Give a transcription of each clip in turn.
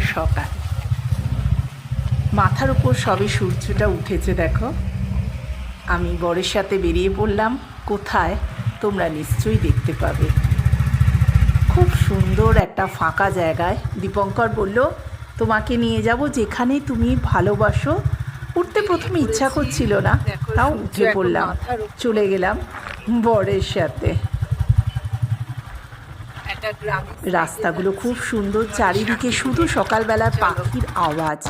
সকাল। মাথার উপর সবে সূর্যটা উঠেছে দেখো। আমি বরের সাথে বেরিয়ে পড়লাম। কোথায়? তোমরা নিশ্চয়ই দেখতে পাবে। খুব সুন্দর একটা ফাঁকা জায়গায় দীপঙ্কর বলল তোমাকে নিয়ে যাব যেখানে তুমি ভালোবাসো। উঠতে প্রথমে ইচ্ছা করছিল না। তাও উঠে পড়লাম। চলে গেলাম বরের সাথে। রাস্তাগুলো খুব সুন্দর চারিদিকে শুধু সকালবেলার পাখির আওয়াজ।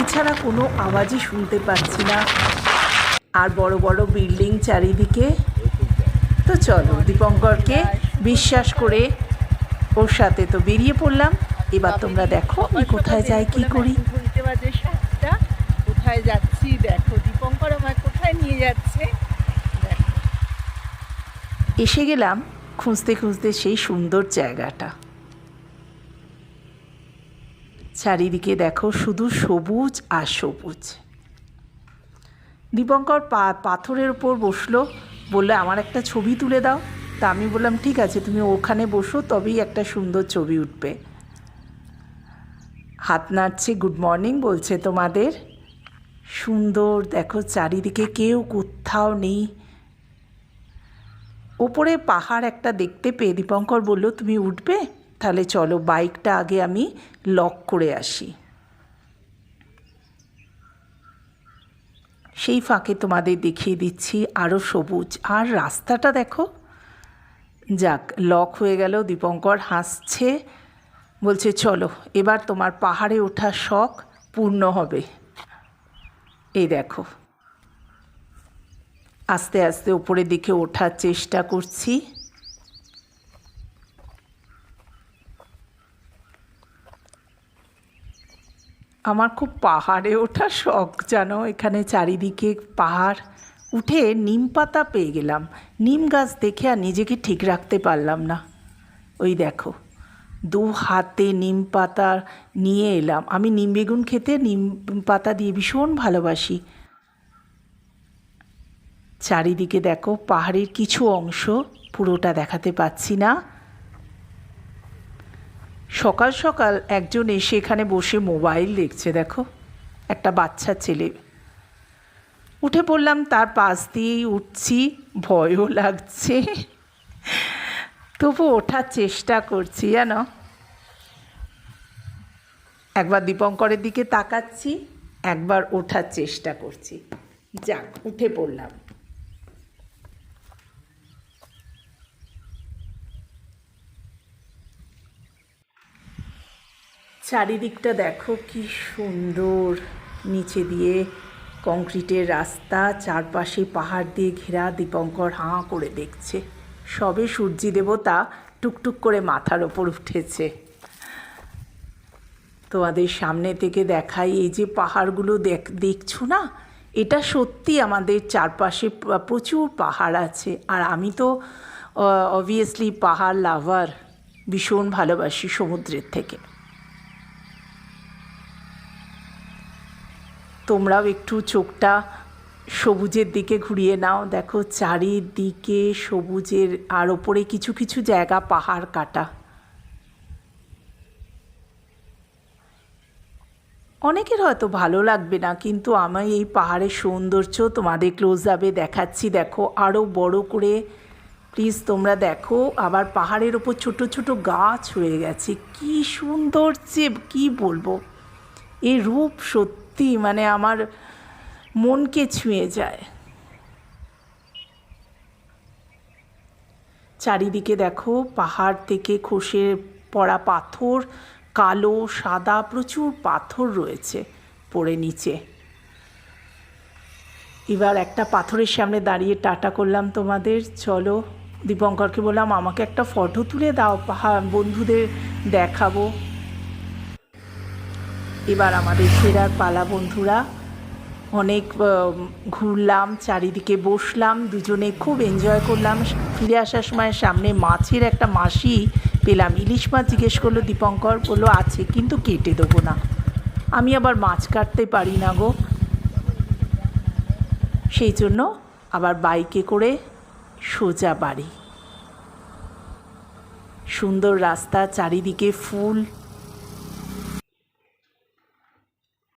এছাড়া কোনো আওয়াজই শুনতে পাচ্ছি না। আর বড় বড় বিল্ডিং চারিদিকে। তো চলো দীপঙ্করকে বিশ্বাস করে ওর সাথে তো বেরিয়ে পড়লাম। এবার তোমরা দেখো আমি কোথায় যাই কি করি? কোথায় যাচ্ছি? দেখো দীপঙ্কর আমায় কোথায় নিয়ে যাচ্ছে? এসে গেলাম খুঁজতে খুঁজতে সেই সুন্দর জায়গাটা। চারিদিকে দেখো শুধু সবুজ আর সবুজ। দীপঙ্কর পা, পাথরের ওপর বসল, বলল, আমার একটা ছবি তুলে দাও। তা আমি বললাম, ঠিক আছে, তুমি ওখানে বসো, তবেই একটা সুন্দর ছবি উঠবে। হাত নাড়ছে, গুড মর্নিং, বলছে তোমাদের। সুন্দর, দেখো, চারিদিকে কেউ কোথাও নেই। ওপরে পাহাড় একটা দেখতে পেয়ে দীপঙ্কর বলল, তুমি উঠবে? তাহলে চলো, বাইকটা আগে আমি লক করে আসি। সেই ফাঁকে তোমাদের দেখিয়ে দিচ্ছি আরও সবুজ। আর রাস্তাটা দেখো। যাক, লক হয়ে গেল, দীপঙ্কর হাসছে, বলছে, চলো, এবার তোমার পাহাড়ে ওঠার শখ পূর্ণ হবে। এই দেখো। আস্তে আস্তে উপরের দিকে ওঠার চেষ্টা করছি। আমার খুব পাহাড়ে ওঠা শখ, জানো? এখানে চারিদিকে পাহাড়। উঠে নিম পাতা পেয়ে গেলাম। নিম গাছ দেখে আর নিজেকে ঠিক রাখতে পারলাম না। ওই দেখো, দু হাতে নিম পাতা নিয়ে এলাম। আমি নিম বেগুন খেতে নিম পাতা দিয়ে ভীষণ ভালোবাসি। চারিদিকে দেখো, পাহাড়ের কিছু অংশ, পুরোটা দেখাতে পাচ্ছি না। সকাল সকাল একজন এসে এখানে বসে মোবাইল দেখছে, দেখো। একটা বাচ্চা ছেলে। উঠে পড়লাম, তার পাশ দিয়েই উঠছি, ভয়ও লাগছে। তবু ওঠার চেষ্টা করছি, জানো। একবার দীপঙ্করের দিকে তাকাচ্ছি, একবার ওঠার চেষ্টা করছি। যাক, উঠে পড়লাম। চারিদিকটা দেখো কি সুন্দর। নিচে দিয়ে কংক্রিটের রাস্তা, চারপাশে পাহাড় দিয়ে ঘেরা, দীপঙ্কর হাঁ করে দেখছে। সবে সূর্যি দেবতা টুকটুক করে মাথার ওপর উঠেছে। তোমাদের সামনে থেকে দেখাই এই যে পাহাড়গুলো দেখ, দেখছ না? এটা সত্যি আমাদের চারপাশে প্রচুর পাহাড় আছে। আর আমি তো অবভিয়াসলি পাহাড় লাভার ভীষণ ভালোবাসি সমুদ্রের থেকে। তোমরাও একটু চোখটা সবুজের দিকে ঘুরিয়ে নাও। দেখো, চারিদিকে সবুজের, আর ওপরে কিছু কিছু জায়গা, পাহাড় কাটা। অনেকের হয়তো ভালো লাগবে না, কিন্তু আমি এই পাহাড়ের সৌন্দর্য তোমাদের ক্লোজ আপে দেখাচ্ছি। দেখো আরও বড় করে প্লিজ তোমরা দেখো, আবার পাহাড়ের ওপর ছোট ছোট গাছ হয়ে গেছে। কি সুন্দর যে, কী বলব? এই রূপ সত্যি মানে আমার মনকে ছুঁয়ে যায়। চারিদিকে দেখো পাহাড় থেকে খসে পড়া পাথর, কালো, সাদা, প্রচুর পাথর রয়েছে পড়ে নিচে। এবার একটা পাথরের সামনে দাঁড়িয়ে টাটা করলাম তোমাদের। চলো, দীপঙ্করকে বললাম, আমাকে একটা ফটো তুলে দাও পাহাড় বন্ধুদের দেখাবো। এবার আমাদের ফেরার পালা, বন্ধুরা। অনেক ঘুরলাম, চারিদিকে বসলাম, দুজনে খুব এনজয় করলাম। ফিরে আসার সময় সামনে মাছের একটা মাসি পেলাম। ইলিশ মাছ জিজ্ঞেস করল, দীপঙ্কর, বলল, আছে, কিন্তু কেটে দেবো না। আমি আবার মাছ কাটতে পারি না গো। সেই জন্য আবার বাইকে করে সোজা বাড়ি। সুন্দর রাস্তা, চারিদিকে ফুল